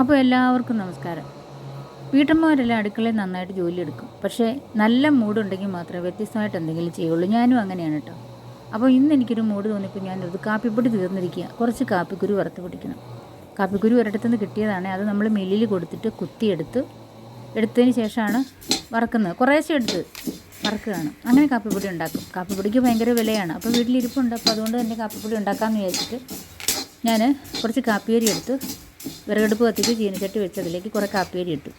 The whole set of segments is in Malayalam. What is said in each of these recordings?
അപ്പോൾ എല്ലാവർക്കും നമസ്കാരം. വീട്ടമ്മമാരെല്ലാം അടുക്കളയിൽ നന്നായിട്ട് ജോലിയെടുക്കും. പക്ഷേ നല്ല മൂഡുണ്ടെങ്കിൽ മാത്രമേ വ്യത്യസ്തമായിട്ട് എന്തെങ്കിലും ചെയ്യുള്ളൂ. ഞാനും അങ്ങനെയാണ് കേട്ടോ അപ്പോൾ ഇന്ന് എനിക്കൊരു മൂഡ് തോന്നിയപ്പോൾ ഞാനത് കാപ്പിപ്പൊടി തീർന്നിരിക്കുക. കുറച്ച് കാപ്പിക്കുരു വറുത്ത് പിടിക്കണം. കാപ്പിക്കുരു ഒരിടത്തുനിന്ന് കിട്ടിയതാണ്. അത് നമ്മൾ മില്ലിൽ കൊടുത്തിട്ട് കുത്തിയെടുത്ത് എടുത്തതിന് ശേഷമാണ് വറക്കുന്നത്. കുറേശ്ശെ എടുത്ത് വറക്കുകയാണ്. അങ്ങനെ കാപ്പിപ്പൊടി ഉണ്ടാക്കും. കാപ്പിപ്പൊടിക്ക് ഭയങ്കര വിലയാണ്. അപ്പോൾ വീട്ടിലിരിപ്പുണ്ട്. അപ്പോൾ അതുകൊണ്ട് തന്നെ കാപ്പിപ്പൊടി ഉണ്ടാക്കാമെന്ന് വിചാരിച്ചിട്ട് ഞാൻ കുറച്ച് കാപ്പിയരി എടുത്ത് വിറകടുപ്പ് കത്തിച്ച് ചീനച്ചട്ടി വെച്ച് അതിലേക്ക് കുറേ കാപ്പിയരി ഇട്ടു.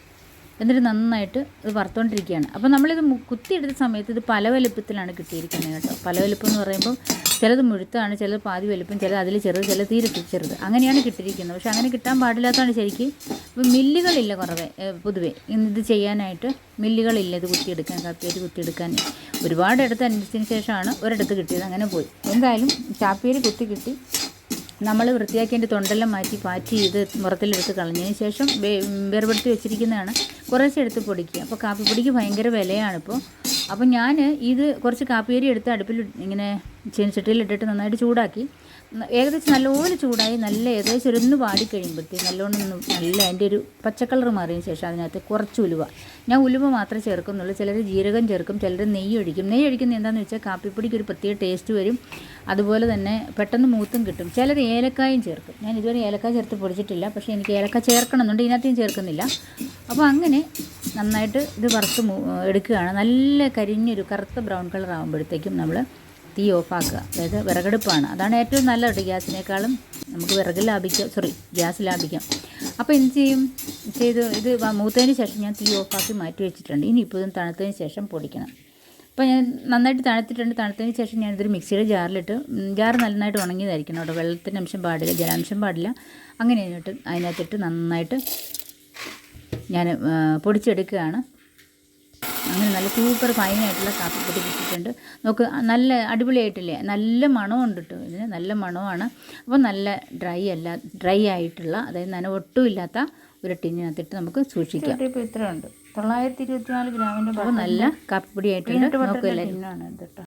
എന്നിട്ട് നന്നായിട്ട് ഇത് വറുത്തുകൊണ്ടിരിക്കുകയാണ് അപ്പോൾ നമ്മളിത് കുത്തിയെടുത്ത സമയത്ത് ഇത് പല വലുപ്പത്തിലാണ് കിട്ടിയിരിക്കുന്നത് കേട്ടോ. പല വലുപ്പം എന്ന് പറയുമ്പോൾ ചിലത് മുഴുത്താണ് ചിലത് പാതി വലുപ്പം ചിലത് അതിൽ ചെറുത് ചിലത് തീരെ ചെറുത്. അങ്ങനെയാണ് കിട്ടിയിരിക്കുന്നത്. പക്ഷേ അങ്ങനെ കിട്ടാൻ പാടില്ലാത്തതാണ് ശരിക്കും. ഇപ്പോൾ മില്ലുകളില്ല കുറവേ പൊതുവേ. ഇത് ചെയ്യാനായിട്ട് മില്ലുകളില്ല ഇത് കുത്തിയെടുക്കാൻ കാപ്പിയേരി കുത്തിയെടുക്കാൻ. ഒരുപാട് ഇടത്ത് അന്വേഷിച്ചതിന് ശേഷമാണ് ഒരിടത്ത് കിട്ടിയത്. അങ്ങനെ പോയി. എന്തായാലും കാപ്പിയേരി കുത്തി കിട്ടി. നമ്മൾ വൃത്തിയാക്കി അതിന്റെ തൊണ്ടെല്ലാം മാറ്റി പാറ്റി ചെയ്ത് മുറത്തിലെടുത്ത് കളഞ്ഞതിന് ശേഷം വേർപെടുത്തി വെച്ചിരിക്കുന്നതാണ്. കുറേശ്ശെ എടുത്ത് പൊടിക്കുക. അപ്പോൾ കാപ്പിപ്പൊടിക്ക് ഭയങ്കര വിലയാണിപ്പോൾ അപ്പോൾ ഞാൻ ഇത് കുറച്ച് കാപ്പിയരി എടുത്ത് അടുപ്പിൽ ഇങ്ങനെ ചീനച്ചട്ടിയിൽ ഇട്ടിട്ട് നന്നായിട്ട് ചൂടാക്കി. ഏകദേശം നല്ലപോലെ ചൂടായി നല്ല ഏകദേശം ഒരു ഒന്ന് വാടി കഴിയുമ്പോഴത്തേക്ക് നല്ലോണം നല്ല അതിന്റെ ഒരു പച്ചക്കളർ മാറിയതിന് ശേഷം അതിനകത്ത് കുറച്ച് ഉലുവ. ഞാൻ ഉലുവ മാത്രമേ ചേർക്കുന്നുള്ളൂ. ചിലർ ജീരകം ചേർക്കും ചിലർ നെയ്യ് ഒഴിക്കും. നെയ്യ് ഒഴിക്കുന്നത് എന്താണെന്ന് വെച്ചാൽ കാപ്പിപ്പൊടിക്ക് ഒരു പ്രത്യേക ടേസ്റ്റ് വരും. അതുപോലെ തന്നെ പെട്ടെന്ന് മൂത്തും കിട്ടും. ചിലർ ഏലക്കായും ചേർക്കും. ഞാൻ ഇതുവരെ ഏലക്കായ ചേർത്ത് പൊടിച്ചിട്ടില്ല. പക്ഷേ എനിക്ക് ഏലക്ക ചേർക്കണം എന്നുണ്ട് ഇതിനകത്ത് ചേർക്കുന്നില്ല. അപ്പോൾ അങ്ങനെ നന്നായിട്ട് ഇത് വറുത്ത് എടുക്കുകയാണ്. നല്ല കരിഞ്ഞൊരു കറുത്ത ബ്രൗൺ കളർ ആകുമ്പോഴത്തേക്കും നമ്മൾ തീ ഓഫാക്കുക. അതായത് വിറകടുപ്പാണ്. അതാണ് ഏറ്റവും നല്ലത് ഗ്യാസിനേക്കാളും നമുക്ക് വിറക് ലാഭിക്കാം. സോറി ഗ്യാസ് ലാഭിക്കാം. അപ്പോൾ എന്ത് ചെയ്യും? ചെയ്ത് ഇത് മൂത്തതിന് ശേഷം ഞാൻ തീ ഓഫാക്കി മാറ്റി വെച്ചിട്ടുണ്ട്. ഇനി ഇത് തണുത്തതിന് ശേഷം പൊടിക്കണം. അപ്പോൾ ഞാൻ നന്നായിട്ട് തണുത്തിട്ടുണ്ട്. തണുത്തതിന് ശേഷം ഞാനിതൊരു മിക്സിയുടെ ജാറിലിട്ട് ജാർ നന്നായിട്ട് ഉണങ്ങിയതായിരിക്കണം കേട്ടോ. വെള്ളത്തിന്റെ അംശം പാടില്ല ജലാംശം പാടില്ല. അങ്ങനെ അതിനകത്ത് അതിനകത്തിട്ട് നന്നായിട്ട് ഞാൻ പൊടിച്ചെടുക്കുകയാണ്. അങ്ങനെ നല്ല സൂപ്പർ ഫൈനായിട്ടുള്ള കാപ്പിപ്പൊടി കിട്ടിയിട്ടുണ്ട് നോക്ക് നല്ല അടിപൊളിയായിട്ടില്ലേ? നല്ല മണമുണ്ട് കേട്ടോ ഇതിന്. നല്ല മണമാണ്. അപ്പോൾ നല്ല ഡ്രൈ അല്ല ഡ്രൈ ആയിട്ടുള്ള അതായത് നന ഒട്ടുമില്ലാത്ത ഒരു ടിന്നിനകത്തിട്ട് നമുക്ക് സൂക്ഷിക്കാം. ഇപ്പോൾ ഇത്ര ഉണ്ട് തൊള്ളായിരത്തി ഇരുപത്തിനാല് ഗ്രാമിന്റെ അപ്പോൾ നല്ല കാപ്പിപ്പൊടി ആയിട്ടുണ്ട് ടിന്നാണ് കേട്ടോ